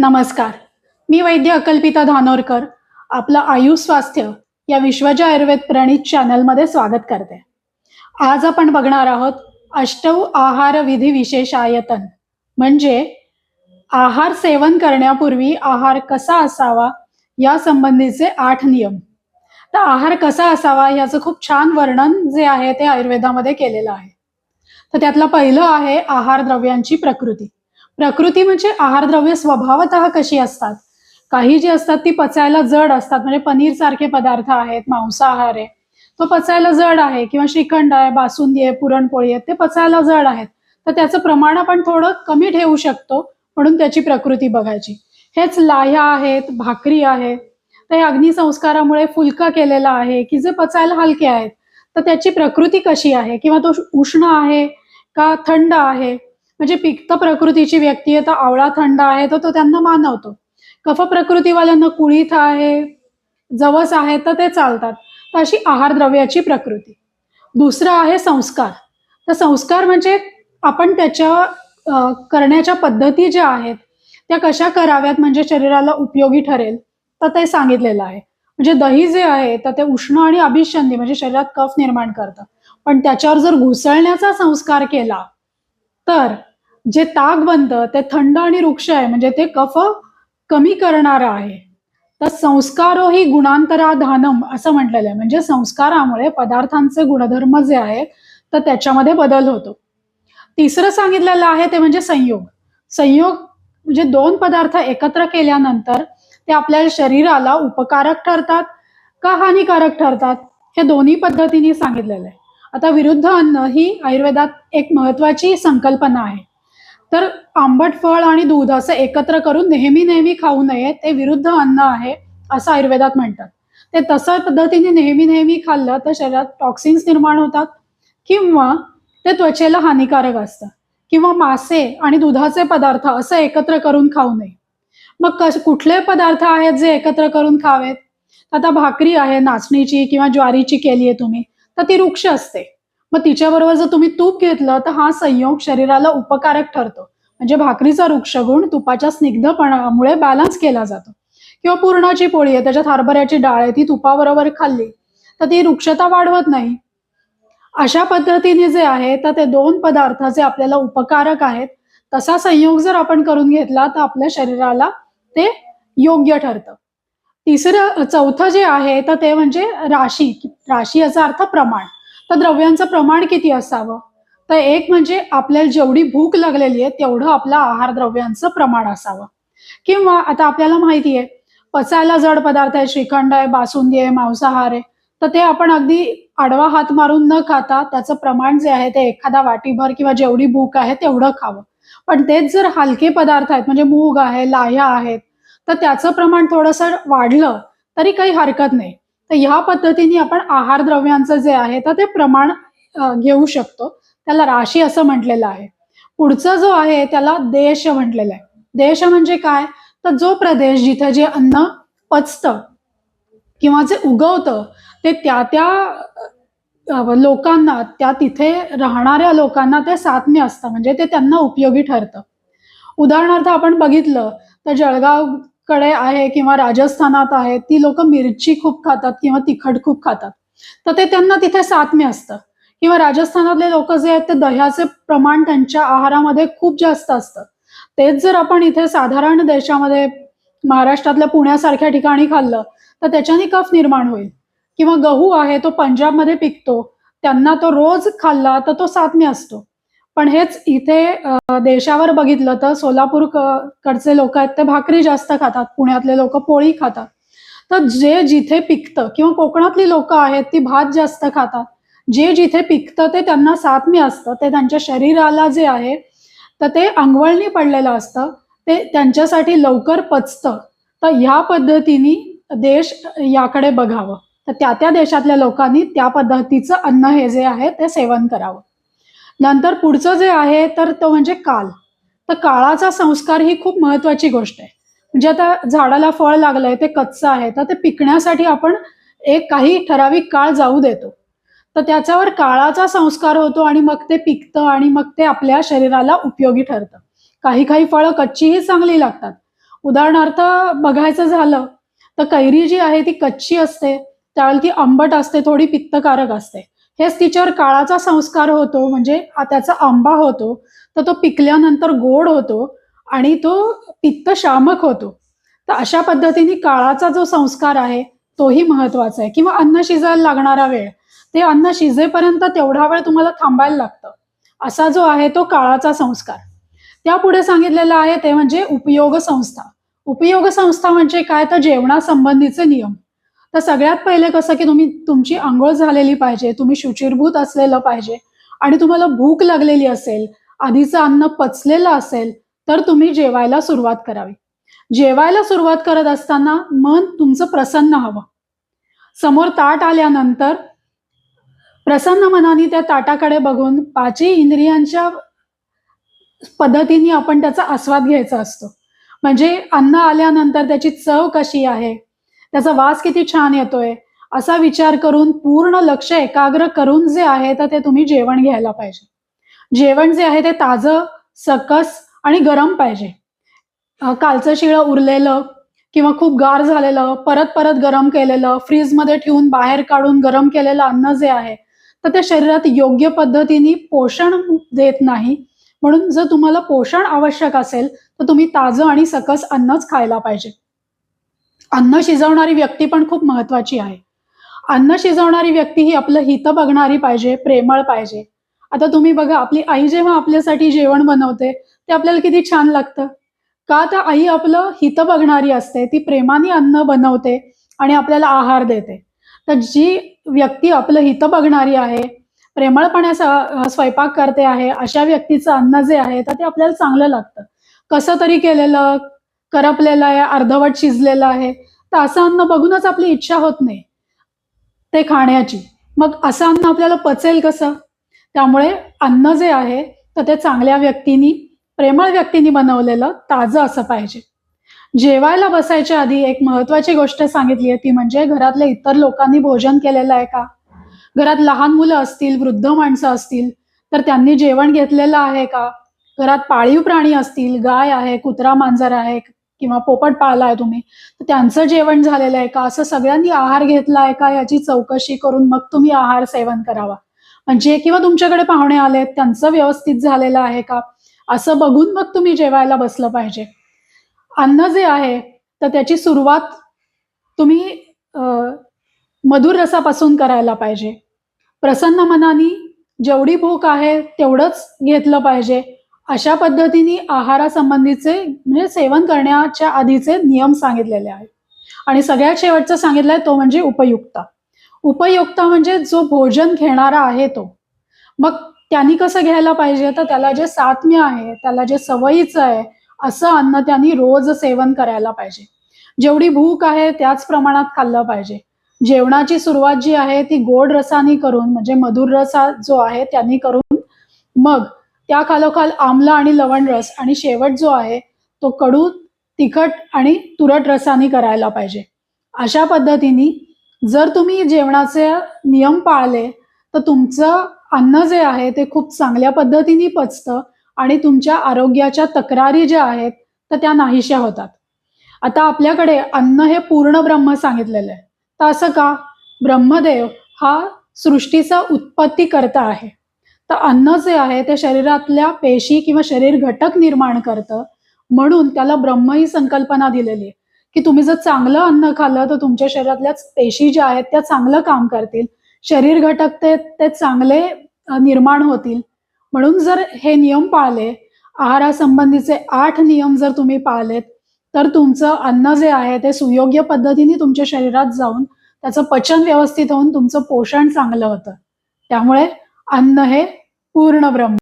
नमस्कार. मी वैद्य अकल्पिता धानोरकर. आपलं आयुष स्वास्थ्य या विश्वजा आयुर्वेद प्रणित चॅनलमध्ये स्वागत करते. आज आपण बघणार आहोत अष्टव आहार विधी विशेष आयतन म्हणजे आहार सेवन करण्यापूर्वी आहार कसा असावा या संबंधीचे आठ नियम. तर आहार कसा असावा याचं खूप छान वर्णन जे आहे ते आयुर्वेदामध्ये केलेलं आहे. तर त्यातलं पहिलं आहे आहार द्रव्यांची प्रकृती. प्रकृती म्हणजे आहारद्रव्य स्वभावतः कशी असतात? काही जी असतात ती पचायला जड असतात. म्हणजे पनीर सारखे पदार्थ आहेत मांसाहार आहे. तो पचायला जड आहे किंवा श्रीखंड आहे बासुंदी आहे पुरणपोळी आहेत ते पचायला जड आहेत. तर त्याचं प्रमाण आपण थोडं कमी ठेवू शकतो म्हणून त्याची प्रकृती बघायची. हेच लाह्या आहेत भाकरी आहे तर हे अग्निसंस्कारामुळे फुलका केलेला आहे की जे पचायला हलके आहेत. तर त्याची प्रकृती कशी आहे? किंवा तो उष्ण आहे का थंड आहे? म्हणजे पित्त प्रकृतीची व्यक्ती आहे तर आवळा थंड आहे तर तो त्यांना मानवतो. कफ प्रकृतीवाल्यांना कुळीथ आहे जवस आहे तर ते चालतात. तर अशी आहार द्रव्याची प्रकृती. दुसरं आहे संस्कार. तर संस्कार म्हणजे आपण त्याच्या करण्याच्या पद्धती ज्या आहेत त्या कशा कराव्यात म्हणजे शरीराला उपयोगी ठरेल तर ते सांगितलेलं आहे. म्हणजे दही जे आहे तर ते उष्ण आणि अभिषंधी म्हणजे शरीरात कफ निर्माण करतं. पण त्याच्यावर जर घुसळण्याचा संस्कार केला तर जे ताक बनतं ते थंड आणि वृक्ष आहे म्हणजे ते कफ कमी करणारं आहे. तर संस्कारो ही गुणांतराधानम असं म्हटलेलं आहे. म्हणजे संस्कारामुळे पदार्थांचे गुणधर्म जे आहेत तर त्याच्यामध्ये बदल होतो. तिसरं सांगितलेलं आहे ते म्हणजे संयोग. संयोग म्हणजे दोन पदार्थ एकत्र केल्यानंतर ते आपल्या शरीराला उपकारक ठरतात का हानिकारक ठरतात हे दोन्ही पद्धतीने सांगितलेलं आहे. आता विरुद्ध अन्न ही आयुर्वेदात एक महत्वाची संकल्पना आहे. तर आंबट फळ आणि दूध असं एकत्र करून नेहमी नेहमी खाऊ नये ते विरुद्ध अन्न आहे असं आयुर्वेदात म्हणतात. ते तसं पद्धतीने नेहमी नेहमी खाल्लं तर शरीरात टॉक्सिन्स निर्माण होतात किंवा ते त्वचेला हानिकारक असतं किंवा मासे आणि दुधाचे पदार्थ असं एकत्र करून खाऊ नये. मग कश कुठले पदार्थ आहेत जे एकत्र करून खावेत? आता भाकरी आहे नाचणीची किंवा ज्वारीची केली आहे तुम्ही तर ती वृक्ष असते. मग तिच्याबरोबर जर तुम्ही तूप घेतलं तर हा संयोग शरीराला उपकारक ठरतो. म्हणजे भाकरीचा वृक्षगुण तुपाच्या स्निग्धपणामुळे बॅलन्स केला जातो. किंवा पूर्णाची पोळी आहे त्याच्यात हरभऱ्याची डाळ आहे ती तुपाबरोबर खाल्ली तर ती वृक्षता वाढवत नाही. अशा पद्धतीने जे आहे तर ते दोन पदार्थ जे आपल्याला उपकारक आहेत तसा संयोग जर आपण करून घेतला तर आपल्या शरीराला ते योग्य ठरतं. तिसरं चौथं जे आहे तर ते म्हणजे राशी. राशी याचा अर्थ प्रमाण. तर द्रव्यांचं प्रमाण किती असावं? तर एक म्हणजे आपल्याला जेवढी भूक लागलेली आहे तेवढं आपलं आहार द्रव्यांचं प्रमाण असावं. किंवा आता आपल्याला माहिती आहे पचायला जड पदार्थ आहे श्रीखंड आहे बासुंदी आहे मांसाहार आहे तर ते आपण अगदी आडवा हात मारून न खाता त्याचं प्रमाण जे आहे ते एखादा वाटीभर किंवा जेवढी भूक आहे तेवढं खावं. पण तेच जर हलके पदार्थ आहेत म्हणजे मूग आहे लाह्या आहेत तर त्याचं प्रमाण थोडंसं वाढलं तरी काही हरकत नाही. तर ह्या पद्धतीने आपण आहार द्रव्यांचं जे आहे तर ते प्रमाण घेऊ शकतो. त्याला राशी असं म्हटलेलं आहे. पुढचं जो आहे त्याला देश म्हटलेला आहे. देश म्हणजे काय? तर जो प्रदेश जिथे जे अन्न पचतं किंवा जे उगवतं ते त्या त्या लोकांना त्या तिथे राहणाऱ्या लोकांना ते साथम्य असतं. म्हणजे ते त्यांना उपयोगी ठरतं. उदाहरणार्थ आपण बघितलं तर जळगाव कडे आहे किंवा राजस्थानात आहे ती लोक मिरची खूप खातात किंवा तिखट खूप खातात. तर ते त्यांना तिथे साथम्य असतं. किंवा राजस्थानातले लोक जे आहेत ते दह्याचे प्रमाण त्यांच्या आहारामध्ये खूप जास्त असतं. तेच जर आपण इथे साधारण देशामध्ये महाराष्ट्रातल्या पुण्यासारख्या ठिकाणी खाल्लं तर त्याच्याने कफ निर्माण होईल. किंवा गहू आहे तो पंजाबमध्ये पिकतो. त्यांना तो रोज खाल्ला तर तो सात्म्य असतो. पण हेच इथे देशावर बघितलं तर सोलापूर कडचे लोक आहेत ते भाकरी जास्त खातात. पुण्यातले लोक पोळी खातात. तर जे जिथे पिकतं किंवा कोकणातली लोक आहेत ती भात जास्त खातात. जे जिथे पिकतं ते त्यांना साथमी असतं. ते त्यांच्या शरीराला जे आहे तर ते अंगवळणी पडलेलं असतं. ते त्यांच्यासाठी लवकर पचतं. तर ह्या पद्धतीने देश याकडे बघावं. तर त्या त्या देशातल्या लोकांनी त्या पद्धतीचं अन्न हे जे आहे ते सेवन करावं. नंतर पुढचं जे आहे तर तो म्हणजे काल. तर काळाचा संस्कार ही खूप महत्वाची गोष्ट आहे. म्हणजे आता झाडाला फळ लागलंय ते कच्चं आहे तर ते पिकण्यासाठी आपण एक काही ठराविक काळ जाऊ देतो. तर त्याच्यावर काळाचा संस्कार होतो आणि मग ते पिकतं आणि मग ते आपल्या शरीराला उपयोगी ठरतं. काही काही फळं कच्चीही चांगली लागतात. उदाहरणार्थ बघायचं झालं तर कैरी जी आहे ती कच्ची असते त्यावेळेला ती आंबट असते थोडी पित्तकारक असते. हेच तिच्यावर काळाचा संस्कार होतो म्हणजे त्याचा आंबा होतो तर तो पिकल्यानंतर गोड होतो आणि तो पित्त शामक होतो. तर अशा पद्धतीने काळाचा जो संस्कार आहे तोही महत्त्वाचा आहे. किंवा अन्न शिजायला लागणारा वेळ ते अन्न शिजेपर्यंत तेवढा वेळ तुम्हाला थांबायला लागतं. असा जो आहे तो काळाचा संस्कार. त्यापुढे सांगितलेलं आहे ते म्हणजे उपयोग संस्था. उपयोग संस्था म्हणजे काय? तर जेवणासंबंधीचे नियम. तर सगळ्यात पहिले कसं की तुम्ही तुमची आंघोळ झालेली पाहिजे तुम्ही शुचिरभूत असलेलं पाहिजे आणि तुम्हाला भूक लागलेली असेल आधीचं अन्न पचलेलं असेल तर तुम्ही जेवायला सुरुवात करावी. जेवायला सुरुवात करत असताना मन तुमचं प्रसन्न हवं. समोर ताट आल्यानंतर प्रसन्न मनाने त्या ताटाकडे बघून पाचही इंद्रियांच्या पद्धतीने आपण त्याचा आस्वाद घ्यायचा असतो. म्हणजे अन्न आल्यानंतर त्याची चव कशी आहे? त्याचा वास किती छान येतोय. असा विचार करून पूर्ण लक्ष एकाग्र करून जे आहे तर ते तुम्ही जेवण घ्यायला पाहिजे. जेवण जे आहे ते ताजं सकस आणि गरम पाहिजे. कालचं शिळं उरलेलं किंवा खूप गार झालेलं परत परत गरम केलेलं फ्रीजमध्ये ठेवून बाहेर काढून गरम केलेलं अन्न जे आहे तर ते शरीरात योग्य पद्धतीने पोषण देत नाही. म्हणून जर तुम्हाला पोषण आवश्यक असेल तर तुम्ही ताजं आणि सकस अन्नच खायला पाहिजे. अन्न शिजवणारी व्यक्ती पण खूप महत्वाची आहे. अन्न शिजवणारी व्यक्ती ही आपलं हित बघणारी पाहिजे प्रेमळ पाहिजे. आता तुम्ही बघा आपली आई जेव्हा आपल्यासाठी जेवण बनवते ते आपल्याला किती छान लागतं. का तर आई आपलं हित बघणारी असते ती प्रेमाने अन्न बनवते आणि आपल्याला आहार देते. तर जी व्यक्ती आपलं हित बघणारी आहे प्रेमळपणे स्वयंपाक करते आहे अशा व्यक्तीचं अन्न जे आहे तर ते आपल्याला चांगलं लागतं. कसं तरी केलेलं करपलेलं आहे अर्धवट शिजलेलं आहे. तर असं अन्न बघूनच आपली इच्छा होत नाही ते खाण्याची. मग असं अन्न आपल्याला पचेल कसं? त्यामुळे अन्न जे आहे तर ते चांगल्या व्यक्तींनी प्रेमळ व्यक्तींनी बनवलेलं ताजं असं पाहिजे. जेवायला बसायच्या आधी एक महत्वाची गोष्ट सांगितली आहे ती म्हणजे घरातल्या इतर लोकांनी भोजन केलेलं आहे का? घरात लहान मुलं असतील वृद्ध माणसं असतील तर त्यांनी जेवण घेतलेलं आहे का? घरात पाळीव प्राणी असतील गाय आहे कुत्रा मांजर आहे किंवा पोपट पाळलाय तुम्ही तर त्यांचं जेवण झालेलं आहे का? असं सगळ्यांनी आहार घेतला आहे का? याची चौकशी करून मग तुम्ही आहार सेवन करावा. म्हणजे किंवा तुमच्याकडे पाहुणे आले त्यांचं व्यवस्थित झालेलं आहे का? असं बघून मग तुम्ही जेवायला बसलं पाहिजे. अन्न जे आहे तर त्याची सुरुवात तुम्ही मधुर रसापासून करायला पाहिजे. प्रसन्न मनाने जेवढी भूक आहे तेवढंच घेतलं पाहिजे. अशा पद्धतीने आहारासंबंधीचे म्हणजे सेवन करण्याच्या आधीचे नियम सांगितलेले आहेत. आणि सगळ्यात शेवटचं सांगितलंय तो म्हणजे उपयुक्ता उपयुक्ता म्हणजे जो भोजन घेणारा आहे तो. मग त्यांनी कसं घ्यायला पाहिजे? तर त्याला जे सात्म्य आहे त्याला जे सवयीचं आहे असं अन्न त्यांनी रोज सेवन करायला पाहिजे. जेवढी भूक आहे त्याच प्रमाणात खाल्लं पाहिजे. जेवणाची सुरुवात जी आहे ती गोड रसानी करून म्हणजे मधुर रसा जो आहे त्यांनी करून मग त्या खालोखाल आमला आणि लवण रस आणि शेवट जो आहे तो कडू तिखट आणि तुरट रसानी करायला पाहिजे. अशा पद्धतीने जर तुम्ही जेवणाचे नियम पाळले तर तुमचं अन्न जे आहे ते खूप चांगल्या पद्धतीने पचतं आणि तुमच्या आरोग्याच्या तक्रारी ज्या आहेत तर त्या नाहीशा होतात. आता आपल्याकडे अन्न हे पूर्ण ब्रह्म सांगितलेलं आहे. तर असं का? ब्रह्मदेव हा सृष्टीचा उत्पत्ती करता आहे. तर अन्न जे आहे ते शरीरातल्या पेशी किंवा शरीर घटक निर्माण करतं. म्हणून त्याला ब्रह्म ही संकल्पना दिलेली आहे. की तुम्ही जर चांगलं अन्न खाल्लं तर तुमच्या शरीरातल्या पेशी ज्या आहेत त्या चांगलं काम करतील. शरीर घटक ते ते चांगले निर्माण होतील. म्हणून जर हे नियम पाळले आहारासंबंधीचे आठ नियम जर तुम्ही पाळलेत तर तुमचं अन्न जे आहे ते सुयोग्य पद्धतीने तुमच्या शरीरात जाऊन त्याचं पचन व्यवस्थित होऊन तुमचं पोषण चांगलं होतं. त्यामुळे अन्न हे पूर्ण ब्रह्म